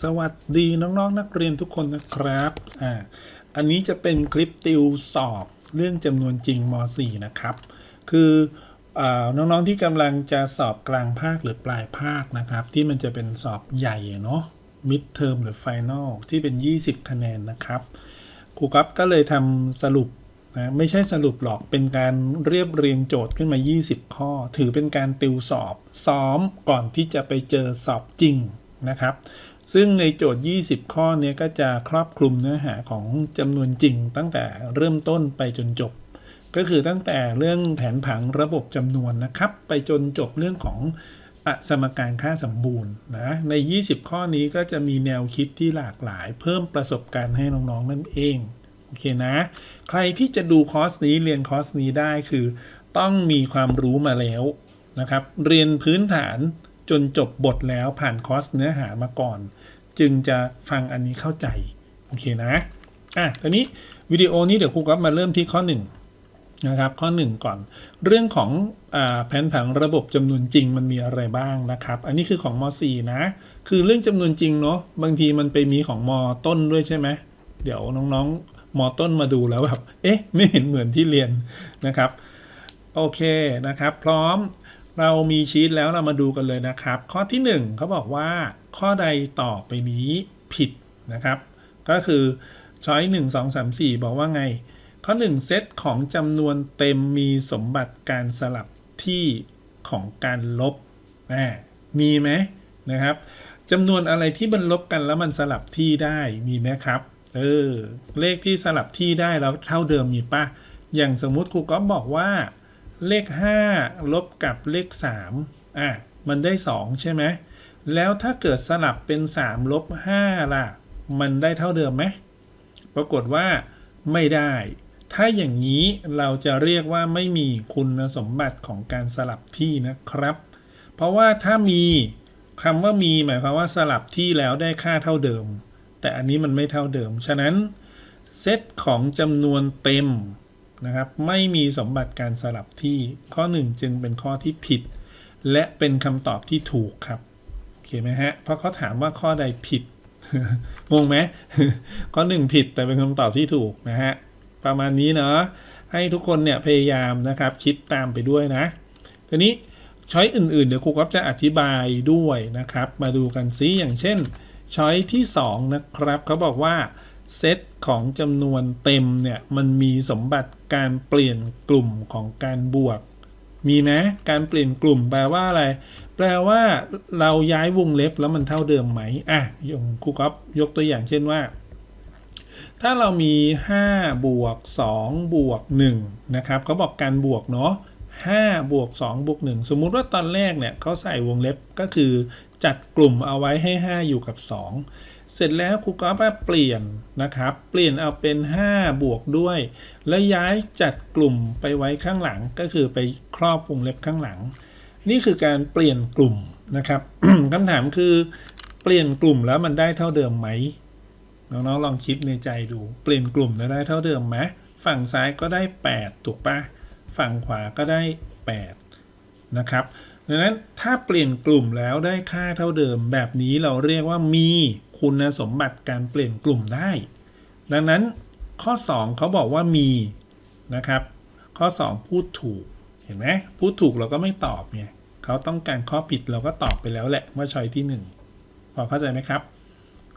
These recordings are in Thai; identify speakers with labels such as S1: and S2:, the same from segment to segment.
S1: สวัสดีน้องๆนนักเรียนทุกคนนะครับ อ่า อันนี้จะเป็นคลิปติวสอบเรื่องจำนวนจริงม .4 นะครับ คืออน้องๆที่กำลังจะสอบกลางภาคหรือปลายภาคนะครับ ที่มันจะเป็นสอบใหญ่เนาะ mid term หรือ final ที่เป็น 20 คะแนนนะครับ ครูกัฟก็เลยทำสรุปนะไม่ใช่สรุปหรอกเป็นการเรียบเรียงโจทย์ขึ้นมา 20 ข้อ ถือเป็นการติวสอบ ซ้อมก่อนที่จะไปเจอสอบจริงนะครับ ซึ่งในโจทย์ 20 ข้อเนี้ยก็จะครอบคลุมเนื้อหาของจำนวนจริง ตั้งแต่เริ่มต้นไปจนจบ ก็คือตั้งแต่เรื่องแผนผังระบบจำนวนนะครับ ไปจนจบเรื่องของอสมการค่าสมบูรณ์นะใน 20 ข้อนี้ก็จะมีแนวคิดที่หลากหลาย เพิ่มประสบการณ์ให้น้องๆนั่นเองโอเคนะ ใครที่จะดูคอร์สนี้เรียนคอร์สนี้ได้คือ ต้องมีความรู้มาแล้วนะครับ เรียนพื้นฐาน จนจบบทแล้วผ่านคอร์สเนื้อหามาก่อน จึงจะฟังอันนี้เข้าใจ โอเคนะ อะตอนนี้วิดีโอนี้เดี๋ยวครูก็มาเริ่มที่ข้อ 1 นะครับ ข้อ 1 ก่อน เรื่องของอแผนผังระบบจำนวนจริงมันมีอะไรบ้างนะครับ อันนี้คือของม .4 นะ คือเรื่องจำนวนจริงเนาะบางทีมันไปมีของมต้นด้วยใช่ไหมเดี๋ยวน้องๆมต้นมาดูแล้วแบบเอ๊ะไม่เห็นเหมือนที่เรียนนะครับโอเคนะครับ พร้อม เรามีชีตแล้วเรามาดูกันเลยนะครับ ข้อที่ 1เขาบอกว่า ข้อใดต่อไปนี้ผิดนะครับ ก็คือช้อย1 2 3 4 บอกว่าไง ข้อ 1 เซตของจำนวนเต็มมีสมบัติการสลับที่ของการลบอ่ามีไหมนะครับจำนวนอะไรที่มันลบกันแล้วมันสลับที่ได้มีไหมครับ เออ เลขที่สลับที่ได้แล้วเท่าเดิมมีปะอย่างสมมุติครูก็บอกว่า เลข 5 ลบกับเลข 3 อะ มันได้ 2 ใช่ไหม แล้วถ้าเกิดสลับเป็น 3 ลบ 5 ล่ะ มันได้เท่าเดิมไหม ปรากฏว่าไม่ได้ ถ้าอย่างนี้เราจะเรียกว่าไม่มีคุณสมบัติของการสลับที่นะครับ เพราะว่าถ้ามีคำว่ามีหมายความว่าสลับที่แล้วได้ค่าเท่าเดิม แต่อันนี้มันไม่เท่าเดิม ฉะนั้นเซตของจำนวนเต็ม นะครับไม่มีสมบัติการสลับที่ข้อ 1 จึงเป็นข้อที่ผิด และเป็นคำตอบที่ถูกครับโอเคไหมฮะเพราะเขาถามว่าข้อใดผิดงงไหมข้อ 1 ผิดแต่เป็นคำตอบที่ถูกนะฮะประมาณนี้เนาะให้ทุกคนเนี่ยพยายามนะครับคิดตามไปด้วยนะทีนี้ช้อยอื่นๆ เดี๋ยวครูก็จะอธิบายด้วยนะครับ มาดูกันซิอย่างเช่นช้อยที่ 2 นะครับเขาบอกว่า เซตของจำนวนเต็มเนี่ยมันมีสมบัติการเปลี่ยนกลุ่มของการบวก มีนะการเปลี่ยนกลุ่มแปลว่าอะไร แปลว่าเราย้ายวงเล็บแล้วมันเท่าเดิมไหมอะยงครูก๊อฟยกตัวอย่างเช่นว่า ถ้าเรามี 5 บวก 2 บวก 1 นะครับเขาบอกการบวกเนาะ5บวก2บวก1สมมุติว่าตอนแรกเนี่ยเขาใส่วงเล็บก็คือจัดกลุ่มเอาไว้ให้ 5 อยู่กับ 2 เสร็จแล้วครูก็มาเปลี่ยนนะครับ เปลี่ยนเอาเป็น 5 บวกด้วย แล้วย้ายจัดกลุ่มไปไว้ข้างหลังก็คือไปครอบวงเล็บข้างหลัง นี่คือการเปลี่ยนกลุ่มนะครับคำถามคือเปลี่ยนกลุ่มแล้วมันได้เท่าเดิมไหมน้องๆลองคิดในใจดูเปลี่ยนกลุ่มแล้วได้เท่าเดิมไหมฝั่งซ้ายก็ได้ 8 ถูกปะฝั่งขวาก็ได้ 8 นะครับดังนั้นถ้าเปลี่ยนกลุ่มแล้วได้ค่าเท่าเดิมแบบนี้เราเรียกว่ามี คุณสมบัติการเปลี่ยนกลุ่มได้ ดังนั้นข้อ 2 เขาบอกว่ามีนะครับ ข้อ 2 พูดถูกเห็นไหมพูดถูกเราก็ไม่ตอบไงเขาต้องการข้อผิดเราก็ตอบไปแล้วแหละว่าช้อยที่ 1 พอเข้าใจไหมครับ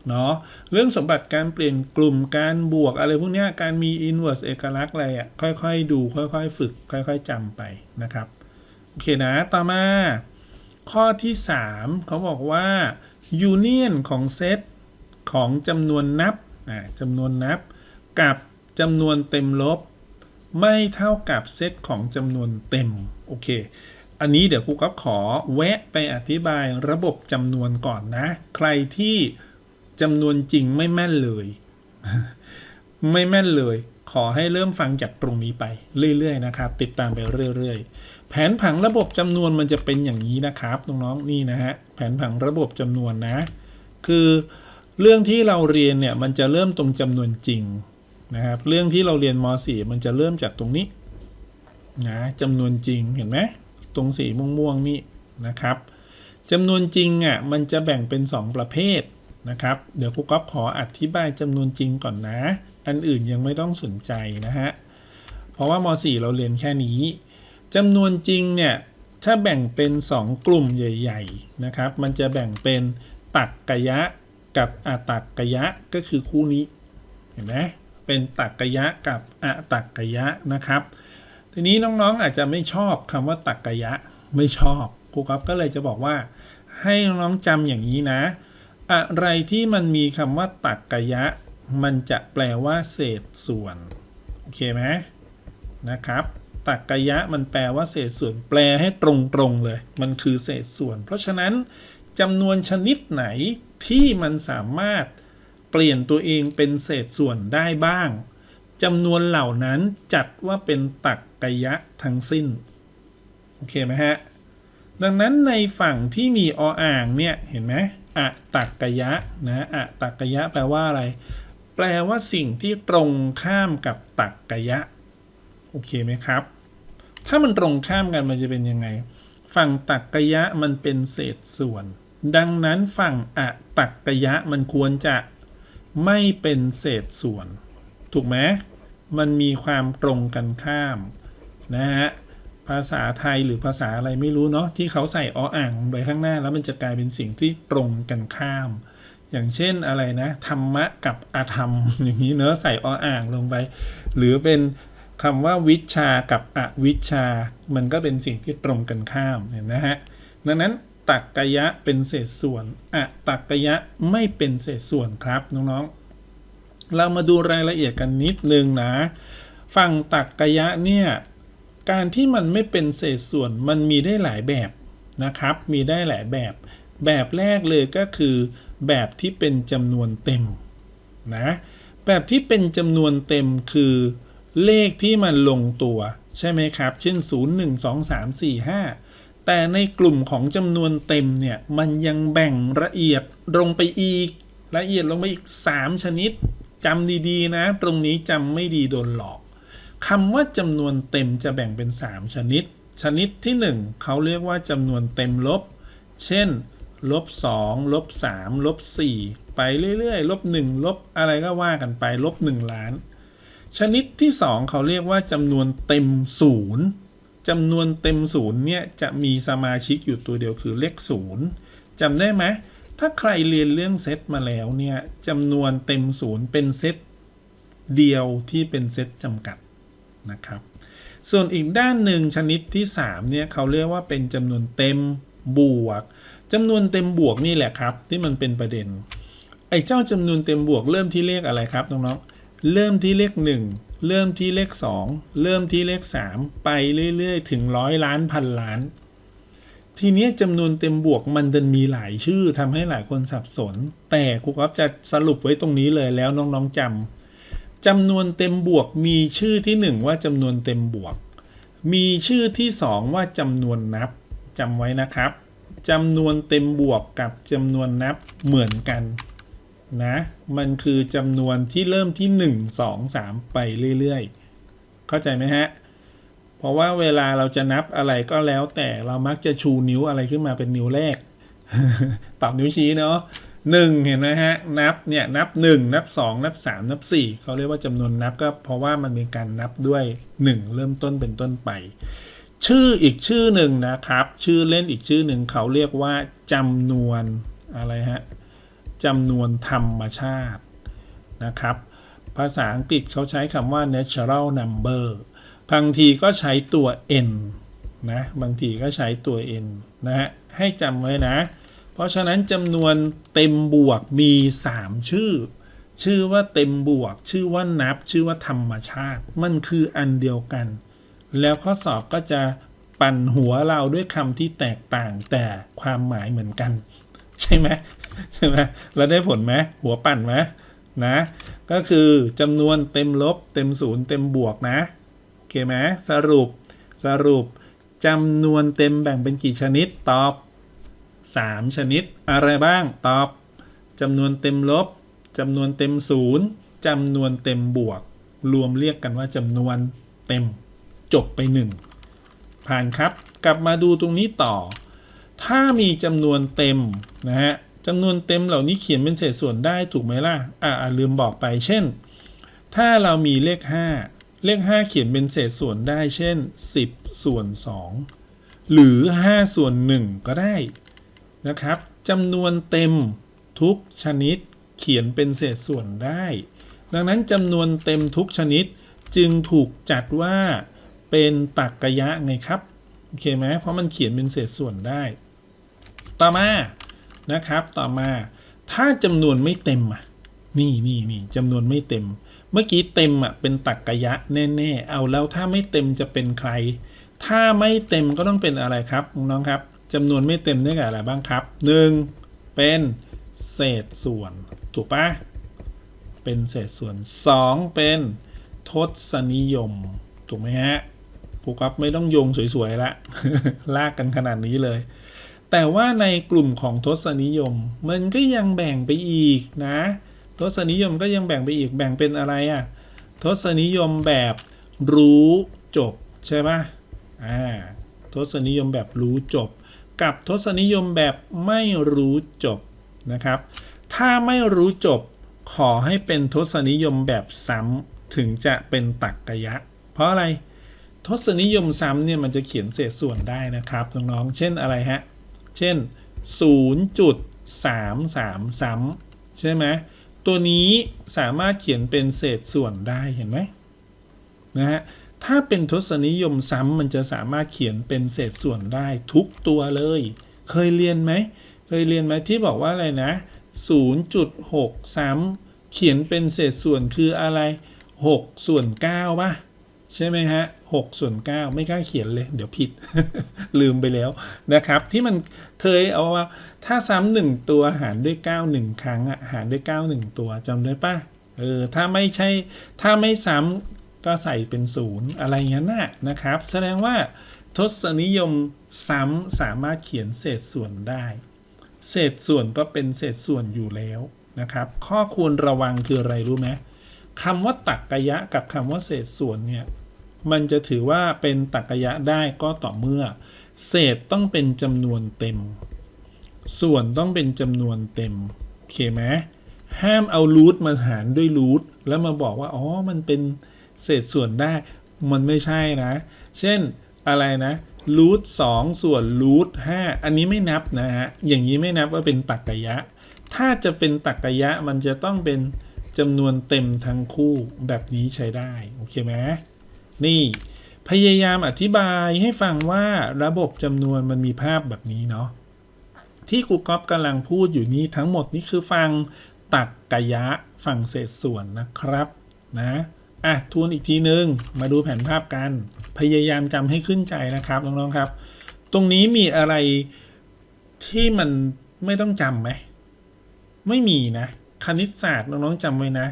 S1: เนาะเรื่องสมบัติการเปลี่ยนกลุ่มการบวกอะไรพวกนี้การมี inverse เอกลักษณ์อะไรอะค่อยๆ ดูค่อยๆ ฝึก ค่อยๆจำไปนะครับ โอเคนะ ต่อมา ข้อที่ 3 เขาบอกว่า union ของเซต ของจำนวนนับจำนวนนับ กับจำนวนเต็มลบ ไม่เท่ากับเซตของจำนวนเต็ม โอเค อันนี้เดี๋ยวครูก็ขอแวะไปอธิบายระบบจำนวนก่อนนะ ใครที่จำนวนจริงไม่แม่นเลย ไม่แม่นเลย ขอให้เริ่มฟังจากตรงนี้ไปเรื่อยๆนะครับ ติดตามไปเรื่อยๆ แผนผังระบบจำนวนมันจะเป็นอย่างนี้นะครับน้องๆนี่นะฮะแผนผังระบบจำนวนนะ คือ เรื่องที่เราเรียนเนี่ยมันจะเริ่มตรงจำนวนจริงนะครับ เรื่องที่เราเรียนม .4 มันจะเริ่มจากตรงนี้นะจำนวนจริงเห็นไหมตรงสีม่วงๆนี่นะครับจำนวนจริงอะมันจะแบ่งเป็น 2 ประเภทนะครับ เดี๋ยวครูก๊อฟขออธิบายจำนวนจริงก่อนนะ อันอื่นยังไม่ต้องสนใจนะฮะเพราะว่าม .4 เราเรียนแค่นี้จำนวนจริงเนี่ยถ้าแบ่งเป็น 2 กลุ่มใหญ่ ๆนะครับ มันจะแบ่งเป็นตักกะยะ กับอะตักกะยะก็คือคู่นี้เห็นไหมเป็นตักกะยะกับอะตักกะยะนะครับ ทีนี้น้องๆอาจจะไม่ชอบคำว่าตักกะยะไม่ชอบครูครับก็เลยจะบอกว่า ให้น้องๆจำอย่างนี้นะ อะไรที่มันมีคำว่าตักกะยะ มันจะแปลว่าเศษส่วนโอเคไหมนะครับตักกะยะมันแปลว่าเศษส่วนแปลให้ตรงๆเลย มันคือเศษส่วน เพราะฉะนั้นจำนวนชนิดไหน ที่มันสามารถเปลี่ยนตัวเองเป็นเศษส่วนได้บ้างจำนวนเหล่านั้นจัดว่าเป็นตักกยะทั้งสิ้น โอเคไหมฮะ ดังนั้นในฝั่งที่มีออ่างเนี่ย เห็นไหมอะตักกยะนะอะตักกยะแปลว่าอะไร แปลว่าสิ่งที่ตรงข้ามกับตักกยะ โอเคไหมครับ ถ้ามันตรงข้ามกันมันจะเป็นยังไง ฝั่งตักกยะมันเป็นเศษส่วน ดังนั้นฝั่งอะตักกะยะมันควรจะไม่เป็นเศษส่วน ถูกไหมมันมีความตรงกันข้าม นะฮะ ภาษาไทยหรือภาษาอะไรไม่รู้เนาะที่เขาใส่ออ่างไปข้างหน้า แล้วมันจะกลายเป็นสิ่งที่ตรงกันข้าม อย่างเช่นอะไรนะธรรมะกับอาธรรม อย่างนี้เนอะใส่ออ่างลงไป หรือเป็นคำว่าวิชากับอวิชา มันก็เป็นสิ่งที่ตรงกันข้ามเห็นนะฮะดังนั้น ตักกยะเป็นเศษส่วนอะตักกยะไม่เป็นเศษส่วนครับน้องๆ เรามาดูรายละเอียดกันนิดนึงนะ ฝั่งตักกยะเนี่ย การที่มันไม่เป็นเศษส่วนมันมีได้หลายแบบนะครับ มีได้หลายแบบ แบบแรกเลยก็คือ แบบที่เป็นจำนวนเต็มนะแบบที่เป็นจำนวนเต็มคือเลขที่มันลงตัวใช่ไหมครับ เช่น 0 1 2 3 4 5 แต่ในกลุ่มของจำนวนเต็มเนี่ยมันยังแบ่งละเอียดลงไปอีกละเอียดลงไปอีก 3 ชนิดจำดีๆนะ ตรงนี้จำไม่ดีโดนหลอกคำว่าจำนวนเต็มจะแบ่งเป็น 3 ชนิด ชนิดที่ 1เขาเรียกว่าจำนวนเต็มลบ เช่นลบ2ลบ3ลบ4ไปเรื่อยๆลบ1ลบอะไรก็ว่ากันไปลบ 1 ล้าน ชนิดที่ 2 เขาเรียกว่าจำนวนเต็มศูนย์ จำนวนเต็มศูนย์เนี่ยจะมีสมาชิกอยู่ตัวเดียวคือเลขศูนย์จำได้ไหมถ้าใครเรียนเรื่องเซตมาแล้วเนี่ยจำนวนเต็มศูนย์เป็นเซตเดียวที่เป็นเซตจำกัดนะครับ ส่วนอีกด้านหนึ่งชนิดที่3เนี่ยเขาเรียกว่าเป็นจำนวนเต็มบวกจำนวนเต็มบวกนี่แหละครับ ที่มันเป็นประเด็น ไอ้เจ้าจำนวนเต็มบวกเริ่มที่เลขอะไรครับน้องๆเริ่มที่เลข1 เริ่มที่เลข 2 เริ่มที่เลข 3 ไปเรื่อยๆ ถึงร้อยล้านพันล้าน ทีนี้จำนวนเต็มบวกมันดันมีหลายชื่อทำให้หลายคนสับสน แต่ครูก๊อฟจะสรุปไว้ตรงนี้เลยแล้วน้องๆจำจำนวนเต็มบวกมีชื่อที่ 1 ว่าจำนวนเต็มบวก มีชื่อที่ 2 ว่าจำนวนนับจำไว้นะครับจำนวนเต็มบวกกับจำนวนนับเหมือนกัน นะ มันคือจำนวนที่เริ่มที่ 1 2 3 ไปเรื่อยๆ เข้าใจไหมฮะ เพราะว่าเวลาเราจะนับอะไรก็แล้วแต่เรามักจะชูนิ้วอะไรขึ้นมาเป็นนิ้วแรก ตอบนิ้วชี้เนาะหนึ่งเห็นไหมฮะ นับเนี่ยนับหนึ่งนับสองนับสามนับสี่เขาเรียกว่าจำนวนนับก็เพราะว่ามันมีการนับด้วยหนึ่งเริ่มต้นเป็นต้นไป ชื่ออีกชื่อหนึ่งนะครับ ชื่อเล่นอีกชื่อหนึ่งเขาเรียกว่าจำนวนอะไรฮะ จำนวนธรรมชาตินะครับ ภาษาอังกฤษเขาใช้คำว่า natural number บางทีก็ใช้ตัว n นะบางทีก็ใช้ตัว n นะฮะให้จำไว้นะ เพราะฉะนั้นจำนวนเต็มบวกมี 3 ชื่อ ชื่อว่าเต็มบวก ชื่อว่านับ ชื่อว่าธรรมชาติ มันคืออันเดียวกัน แล้วข้อสอบก็จะปั่นหัวเราด้วยคำที่แตกต่างแต่ความหมายเหมือนกัน ใช่ไหม ใช่ไหมเราได้ผลไหมหัวปั่นไหมนะ ก็คือจำนวนเต็มลบ เต็มศูนย์เต็มบวกนะโอเคไหมสรุปสรุปจำนวนเต็มแบ่งเป็นกี่ชนิดตอบ 3 ชนิด อะไรบ้างตอบจำนวนเต็มลบจำนวนเต็มศูนย์จำนวนเต็มบวก รวมเรียกกันว่าจำนวนเต็มจบไป 1 ผ่านครับ กลับมาดูตรงนี้ต่อ ถ้ามีจำนวนเต็มนะฮะ จำนวนเต็มเหล่านี้เขียนเป็นเศษส่วนได้ถูกไหมล่ะอาอ่าลืมบอกไป เช่น ถ้าเรามีเลข 5 เลข 5 เขียนเป็นเศษส่วนได้ เช่น 10 ส่วน 2 หรือ 5 ส่วน 1 ก็ได้นะครับจำนวนเต็มทุกชนิดเขียนเป็นเศษส่วนได้ ดังนั้นจำนวนเต็มทุกชนิดจึงถูกจัดว่าเป็นตรรกะยะไงครับ โอเคไหมเพราะมันเขียนเป็นเศษส่วนได้ ต่อมา นะครับ ต่อมาถ้าจำนวนไม่เต็มอะนี่นี่นี่จำนวนไม่เต็ม เมื่อกี้เต็มอะเป็นตรรกะยะแน่ๆ เอาแล้วถ้าไม่เต็มจะเป็นใคร ถ้าไม่เต็มก็ต้องเป็นอะไรครับน้องครับจำนวนไม่เต็มได้แก่อะไรบ้างครับ 1. เป็นเศษส่วน ถูกปะเป็นเศษส่วน 2. เป็นทศนิยม ถูกไหมฮะผูกครับไม่ต้องโยงสวยๆละลากกันขนาดนี้เลย แต่ว่าในกลุ่มของทศนิยม มันก็ยังแบ่งไปอีกนะ ทศนิยมก็ยังแบ่งไปอีกแบ่งเป็นอะไรอะ่ะทศนิยมแบบรู้จบใช่ปะอ่าทศนิยมแบบรู้จบ กับทศนิยมแบบไม่รู้จบนะครับ ถ้าไม่รู้จบขอให้เป็นทศนิยมแบบซ้ำถึงจะเป็นตักกะยะ เพราะอะไรทศนิยมซ้ำเนี่ยมันจะเขียนเศษส่วนได้นะครับน้องๆเช่นอะไรฮะ เช่น 0.33 ซ้ำใช่ไหมตัวนี้สามารถเขียนเป็นเศษส่วนได้เห็นไหมนะฮะถ้าเป็นทศนิยมซ้ำมันจะสามารถเขียนเป็นเศษส่วนได้ทุกตัวเลย เคยเรียนไหม เคยเรียนไหมที่บอกว่าอะไรนะ 0.6 ซ้ำเขียนเป็นเศษส่วนคืออะไร 6 ส่วน9ป่ะ ใช่ไหมฮะ 6 ส่วน 9 ไม่กล้าเขียนเลย เดี๋ยวผิด ลืมไปแล้วนะครับ ที่มันเคยเอาว่า ถ้าซ้ำหนึ่งตัวหารด้วย 9 1 ครั้งอะหารด้วย 9 1 ตัวจำได้ปะเออถ้าไม่ใช่ถ้าไม่ซ้ำก็ใส่เป็นศูนย์อะไรเงี้ยน่ะนะครับ แสดงว่าทศนิยมซ้ำสามารถเขียนเศษส่วนได้ เศษส่วนก็เป็นเศษส่วนอยู่แล้วนะครับ ข้อควรระวังคืออะไรรู้ไหมคำว่าตักกะยะกับคำว่าเศษส่วนเนี่ย มันจะถือว่าเป็นตักกยะได้ก็ต่อเมื่อ เศษต้องเป็นจำนวนเต็ม ส่วนต้องเป็นจำนวนเต็มโอเคไหมห้ามเอารูทมาหารด้วยรูทแล้วมาบอกว่าอ๋อมันเป็นเศษส่วนได้มันไม่ใช่นะ เช่นอะไรนะรูทสองส่วนรูทห้าอันนี้ไม่นับนะฮะ อย่างนี้ไม่นับว่าเป็นตักกะยะ ถ้าจะเป็นตักกะยะมันจะต้องเป็นจำนวนเต็มทั้งคู่แบบนี้ใช้ได้ โอเคไหม นี่ พยายามอธิบายให้ฟังว่าระบบจำนวนมันมีภาพแบบนี้เนาะที่ครูก๊อฟกำลังพูดอยู่นี้ทั้งหมดนี่คือฟังตักกยะฟังเศษส่วนนะครับนะอะทวนอีกทีนึง มาดูแผนภาพกัน พยายามจำให้ขึ้นใจนะครับน้องๆครับ ตรงนี้มีอะไรที่มันไม่ต้องจำไหมไม่มีนะ คณิตศาสตร์น้องๆจำไว้นะ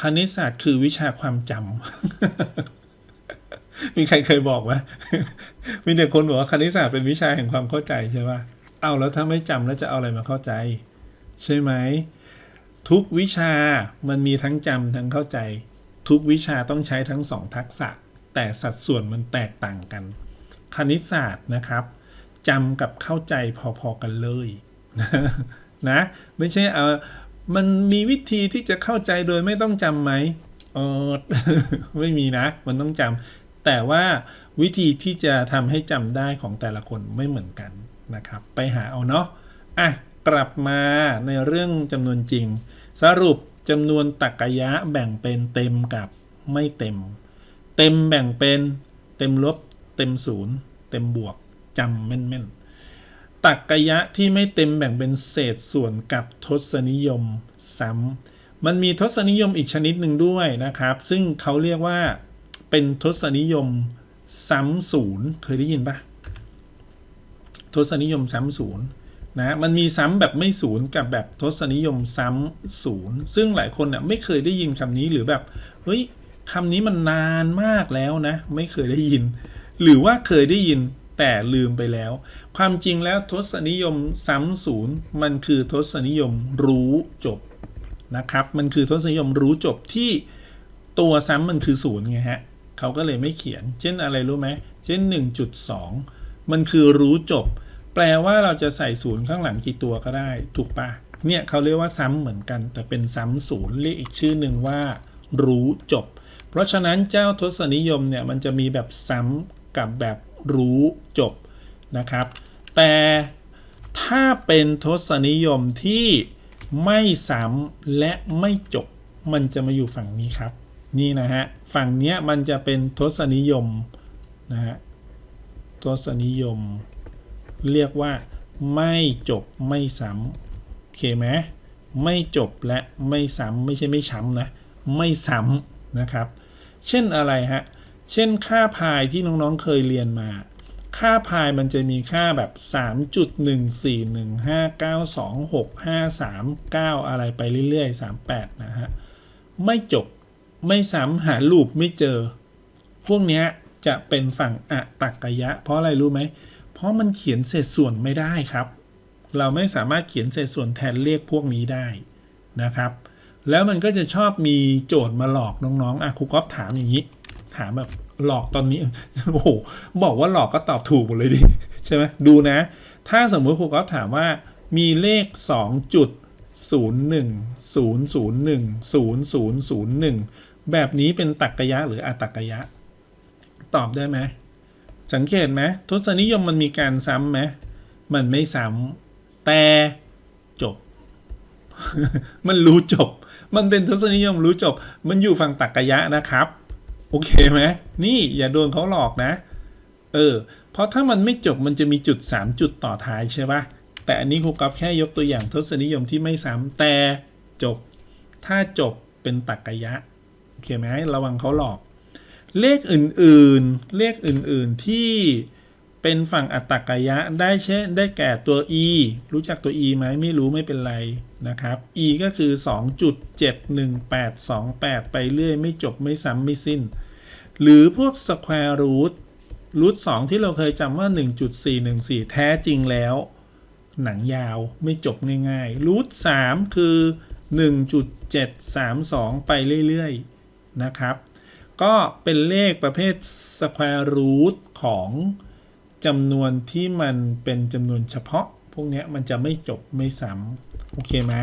S1: คณิตศาสตร์คือวิชาความจำ มีใครเคยบอกไหมมีแต่คนบอกว่าคณิตศาสตร์เป็นวิชาแห่งความเข้าใจใช่ป่ะเอาแล้วถ้าไม่จำแล้วจะเอาอะไรมาเข้าใจ ใช่ไหมทุกวิชามันมีทั้งจำทั้งเข้าใจ ทุกวิชาต้องใช้ทั้งสองทักษะ แต่สัดส่วนมันแตกต่างกัน คณิตศาสตร์นะครับจำกับเข้าใจพอๆกันเลยนะ ไม่ใช่เอามันมีวิธีที่จะเข้าใจโดยไม่ต้องจำไหมเออไม่มีนะ มันต้องจำ แต่ว่าวิธีที่จะทำให้จำได้ของแต่ละคนไม่เหมือนกันนะครับ ไปหาเอาเนาะอะกลับมาในเรื่องจำนวนจริง สรุปจำนวนตรรกะยะแบ่งเป็นเต็มกับไม่เต็ม เต็มแบ่งเป็นเต็มลบ เต็มศูนย์เต็มบวกจำแม่นๆตักกะยะที่ไม่เต็มแบ่งเป็นเศษส่วนกับทศนิยมซ้ำมันมีทศนิยมอีกชนิดหนึ่งด้วยนะครับ ซึ่งเขาเรียกว่า เป็นทศนิยมซ้ำศูนย์เคยได้ยินปะทศนิยมซ้ำศูนย์นะมันมีซ้ำแบบไม่ศูนย์กับแบบทศนิยมซ้ำศูนย์ซึ่งหลายคนเนี่ยไม่เคยได้ยินคำนี้หรือแบบเฮ้ยคำนี้มันนานมากแล้วนะ ไม่เคยได้ยิน หรือว่าเคยได้ยินแต่ลืมไปแล้ว ความจริงแล้วทศนิยมซ้ำศูนย์มันคือทศนิยมรู้จบนะครับ มันคือทศนิยมรู้จบที่ตัวซ้ำมันคือศูนย์ไงฮะ เขาก็เลยไม่เขียน เช่นอะไรรู้ไหมเช่น 1.2 มันคือรู้จบ แปลว่าเราจะใส่ศูนย์ข้างหลังกี่ตัวก็ได้ ถูกปะเนี่ยเขาเรียกว่าซ้ำเหมือนกัน แต่เป็นซ้ำศูนย์เรียกอีกชื่อหนึ่งว่า รู้จบ เพราะฉะนั้นเจ้าทศนิยมเนี่ยมันจะมีแบบซ้ำกับแบบรู้จบนะครับ แต่ถ้าเป็นทศนิยมที่ไม่ซ้ำและไม่จบ มันจะมาอยู่ฝั่งนี้ครับ นี่นะฮะ ฝั่งเนี้ยมันจะเป็นทศนิยมนะฮะ ทศนิยม เรียกว่าไม่จบไม่ซ้ำโอเคไหมไม่จบและไม่ซ้ำไม่ใช่ไม่ช้ำนะ ไม่ซ้ำนะครับ เช่นอะไรฮะ เช่นค่าพายที่น้องๆเคยเรียนมา ค่าพายมันจะมีค่าแบบ 3.141592653 9 อะไรไปเรื่อยๆ 38 นะฮะ ไม่จบ ไม่ซ้ำหาลูปไม่เจอ พวกเนี้ยจะเป็นฝั่งอะตักกยะ เพราะอะไรรู้ไหม เพราะมันเขียนเศษส่วนไม่ได้ครับ เราไม่สามารถเขียนเศษส่วนแทนเลขพวกนี้ได้นะครับ แล้วมันก็จะชอบมีโจทย์มาหลอกน้องๆอะครูก๊อฟถามอย่างนี้ ถามแบบหลอกตอนนี้โอ้โหบอกว่าหลอกก็ตอบถูกหมดเลยดิใช่ไหมดูนะ ถ้าสมมุติครูก๊อฟถามว่ามีเลข2จุด0 1 0 0 1 0 0 0 1 แบบนี้เป็นตักกะยะหรืออะตักกะยะ ตอบได้ไหมสังเกตไหมทศนิยมมันมีการซ้ำไหมมันไม่ซ้ำแต่จบ มันรู้จบ มันเป็นทศนิยมรู้จบ มันอยู่ฝั่งตักกะยะนะครับ โอเคไหมนี่อย่าโดนเขาหลอกนะ เออ เพราะถ้ามันไม่จบมันจะมีจุด 3 จุดต่อท้ายใช่ปะแต่อันนี้ครูกับแค่ยกตัวอย่างทศนิยมที่ไม่ซ้ำแต่จบ ถ้าจบเป็นตักกะยะ โอเคไหมระวังเขาหลอก เลขอื่นๆ เลขอื่นๆที่เป็นฝั่งอัตตกยะได้เช่นได้แก่ตัว e รู้จักตัว e ไหมไม่รู้ไม่เป็นไรนะครับ e ก็คือ 2.71828 ไปเรื่อย ไม่จบไม่ซ้ำไม่สิ้น หรือพวก square root root 2ที่เราเคยจำว่า 1.414 แท้จริงแล้ว หนังยาวไม่จบง่ายๆ root 3คือ 1.732 ไปเรื่อยๆ นะครับ ก็เป็นเลขประเภท square root ของจำนวนที่มันเป็นจำนวนเฉพาะ พวกนี้มันจะไม่จบไม่ซ้ำโอเคไหม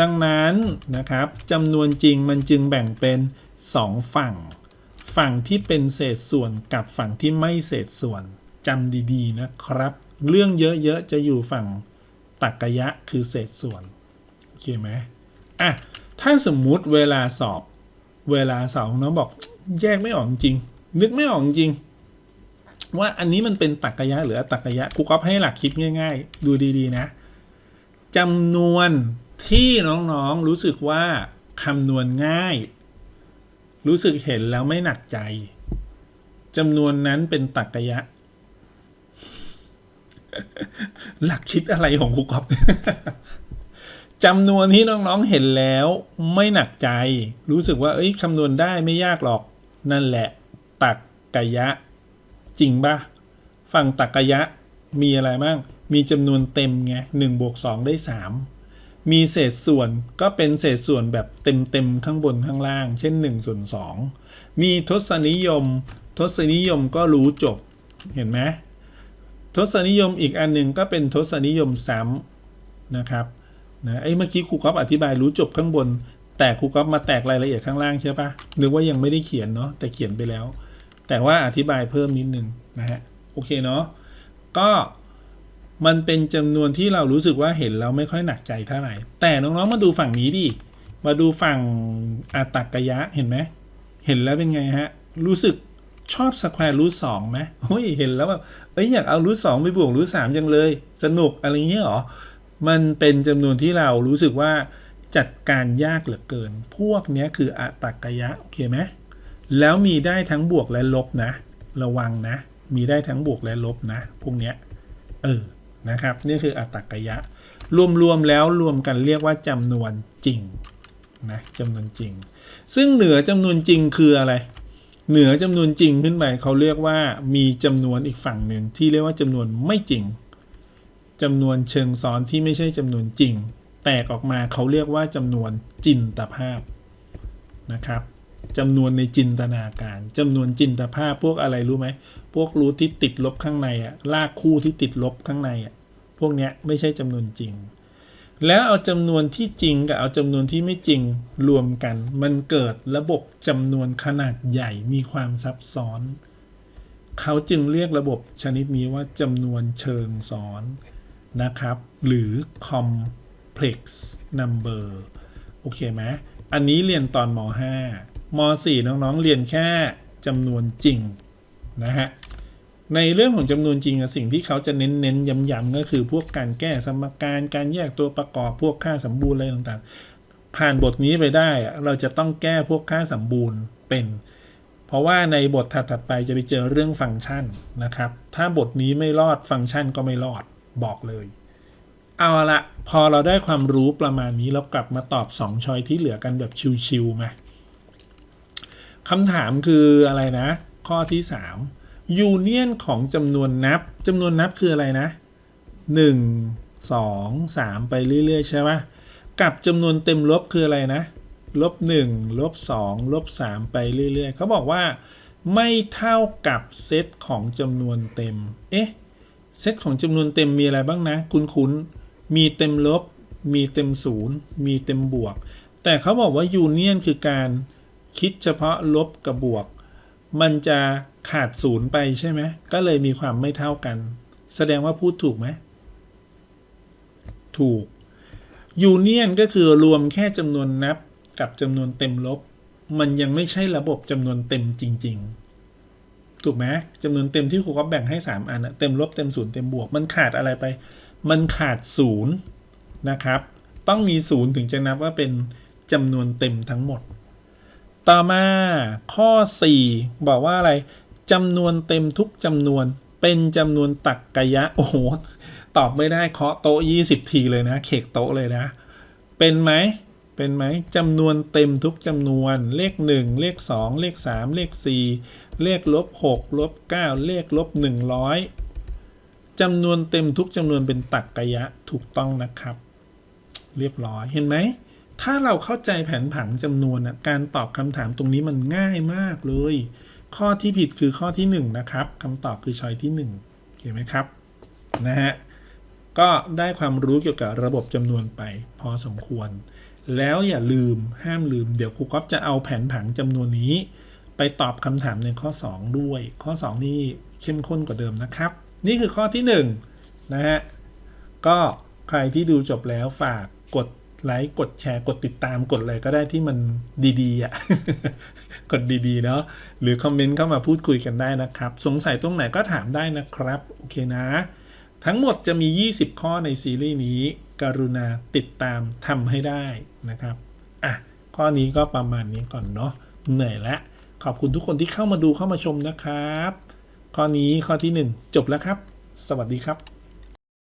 S1: ดังนั้นนะครับจำนวนจริงมันจึงแบ่งเป็น 2 ฝั่ง ฝั่งที่เป็นเศษส่วนกับฝั่งที่ไม่เศษส่วนจำดีๆนะครับ เรื่องเยอะๆจะอยู่ฝั่งตักกะยะคือเศษส่วนโอเคไหมอะถ้าสมมุติเวลาสอบ เวลาสอบน้องบอกแยกไม่ออกจริง นึกไม่ออกจริง ว่าอันนี้มันเป็นตักกะยะหรืออตักกะยะครูก๊อฟให้หลักคิดง่าย ๆ ดูดีๆนะจำนวนที่น้องๆรู้สึกว่าคำนวณง่าย รู้สึกเห็นแล้วไม่หนักใจจำนวนนั้นเป็นตักกะยะ หลักคิดอะไรของครูก๊อฟ จำนวนที่น้องๆเห็นแล้วไม่หนักใจ รู้สึกว่า เอ้ยคำนวณได้ไม่ยากหรอก นั่นแหละ ตักกะยะ จริงปะฝั่งตักกะยะมีอะไรบ้าง มีจำนวนเต็มไงหนึ่งบวกสองได้สามมีเศษส่วนก็เป็นเศษส่วนแบบเต็มเต็มๆข้างบนข้างล่าง เช่น1ส่วน2มีทศนิยม ทศนิยมก็รู้จบเห็นไหมทศนิยมอีกอันหนึ่งก็เป็นทศนิยมซ้ำนะครับ นะไอ้เมื่อกี้ครูก๊อฟอธิบายรู้จบข้างบน แต่ครูก๊อฟมาแตกรายละเอียดข้างล่างใช่ปะนึกว่ายังไม่ได้เขียนเนาะแต่เขียนไปแล้ว แต่ว่าอธิบายเพิ่มนิดนึงนะฮะโอเคเนาะก็มันเป็นจำนวนที่เรารู้สึกว่าเห็นแล้วไม่ค่อยหนักใจเท่าไหร่ แต่น้องๆมาดูฝั่งนี้ดิมาดูฝั่งอาตักกะยะเห็นไหมเห็นแล้วเป็นไงฮะ รู้สึกชอบสแควร์รูทสองไหมเฮ้ยเห็นแล้วแบบเอ้ยอยากเอารูทสองไปบวกรูทสามจังเลย สนุกอะไรเงี้ยหรอ มันเป็นจำนวนที่เรารู้สึกว่าจัดการยากเหลือเกิน พวกนี้คืออะตักกะยะ โอเคไหมแล้วมีได้ทั้งบวกและลบนะ ระวังนะ มีได้ทั้งบวกและลบนะ พวกเนี้ย เออ นะครับ นี่คืออะตักกะยะ รวมๆแล้วรวมกันเรียกว่าจำนวนจริงนะจำนวนจริง ซึ่งเหนือจำนวนจริงคืออะไร เหนือจำนวนจริงขึ้นไปเขาเรียกว่ามีจำนวนอีกฝั่งหนึ่งที่เรียกว่าจำนวนไม่จริง จำนวนเชิงซ้อนที่ไม่ใช่จำนวนจริง แตกออกมาเขาเรียกว่าจำนวนจินตภาพนะครับจำนวนในจินตนาการจำนวนจินตภาพพวกอะไรรู้ไหมพวกรูทที่ติดลบข้างในอะลากคู่ที่ติดลบข้างในอะพวกเนี้ยไม่ใช่จำนวนจริง แล้วเอาจำนวนที่จริงกับเอาจำนวนที่ไม่จริงรวมกัน มันเกิดระบบจำนวนขนาดใหญ่มีความซับซ้อน เขาจึงเรียกระบบชนิดนี้ว่าจำนวนเชิงซ้อน นะครับ หรือ complex number โอเคไหมอันนี้เรียนตอนม .5 ม .4 น้องๆ เรียนแค่จำนวนจริงนะฮะ ในเรื่องของจำนวนจริงสิ่งที่เขาจะเน้นเน้นๆย้ำๆก็คือพวกการแก้สมการ การแยกตัวประกอบ พวกค่าสมบูรณ์อะไรต่างๆ ผ่านบทนี้ไปได้ เราจะต้องแก้พวกค่าสมบูรณ์เป็น เพราะว่าในบทถัดๆไปจะไปเจอเรื่องฟังก์ชันนะครับ ถ้าบทนี้ไม่รอดฟังก์ชันก็ไม่รอด บอกเลย เอาละพอเราได้ความรู้ประมาณนี้เรากลับมาตอบ 2ช้อยที่เหลือกันแบบชิวๆมาคำถามคืออะไรนะ ข้อที่ 3 ยูเนียนของจำนวนนับจำนวนนับคืออะไรนะ 1 2 3 ไปเรื่อย ๆ ใช่ไหมกับจำนวนเต็มลบคืออะไรนะลบ1ลบ2ลบ3ไปเรื่อย ๆ เขาบอกว่า ไม่เท่ากับเซตของจำนวนเต็ม เอ๊ะ เซตของจำนวนเต็มมีอะไรบ้างนะ คุ้นๆมีเต็มลบ มีเต็มศูนย์มีเต็มบวก แต่เขาบอกว่ายูเนียนคือการคิดเฉพาะลบกับบวก มันจะขาดศูนย์ไปใช่ไหมก็เลยมีความไม่เท่ากัน แสดงว่าพูดถูกไหมถูกยูเนียนก็คือรวมแค่จำนวนนับกับจำนวนเต็มลบ มันยังไม่ใช่ระบบจำนวนเต็มจริง ๆ ถูกไหมจำนวนเต็มที่ครูก็แบ่งให้ 3 อันเต็มลบเต็มศูนย์เต็มบวก มันขาดอะไรไป มันขาดศูนย์นะครับ ต้องมีศูนย์ถึงจะนับว่าเป็นจำนวนเต็มทั้งหมด ต่อมาข้อ 4 บอกว่าอะไรจำนวนเต็มทุกจำนวนเป็นจำนวนตักกะยะ โอ้โห ตอบไม่ได้เคาะโต๊ะ 20 ทีเลยนะ เขกโต๊ะเลยนะ เป็นไหมเป็นไหมจำนวนเต็มทุกจำนวน เลข 1 เลข 2 เลข 3 เลข 4 เลขลบ6ลบ9เลขลบ100จำนวนเต็มทุกจำนวนเป็นตักกยะถูกต้องนะครับ เรียบร้อยเห็นไหม ถ้าเราเข้าใจแผนผังจำนวนนะการตอบคำถามตรงนี้มันง่ายมากเลย ข้อที่ผิดคือข้อที่ 1 นะครับคำตอบคือชอยที่1โอเคไหมครับนะฮะก็ได้ความรู้เกี่ยวกับระบบจำนวนไปพอสมควร แล้วอย่าลืมห้ามลืมเดี๋ยวครูก๊อฟจะเอาแผนผังจำนวนนี้ ไปตอบคำถามในข้อ 2 ด้วย ข้อ 2 นี่เข้มข้นกว่าเดิมนะครับ นี่คือข้อที่ 1 นะฮะ ก็ใครที่ดูจบแล้วฝากกดไลค์ กดแชร์ กดติดตามกดอะไรก็ได้ที่มันดีๆอะ กดดีๆเนาะหรือคอมเมนต์เข้ามาพูดคุยกันได้นะครับ สงสัยตรงไหนก็ถามได้นะครับ โอเคนะ ทั้งหมดจะมี 20 ข้อในซีรีส์นี้ กรุณาติดตามทำให้ได้นะครับ อะ ข้อนี้ก็ประมาณนี้ก่อนเนาะเหนื่อยแล้ว ขอบคุณทุกคนที่เข้ามาดูเข้ามาชมนะครับ ข้อนี้ข้อที่ 1 จบแล้วครับ สวัสดีครับ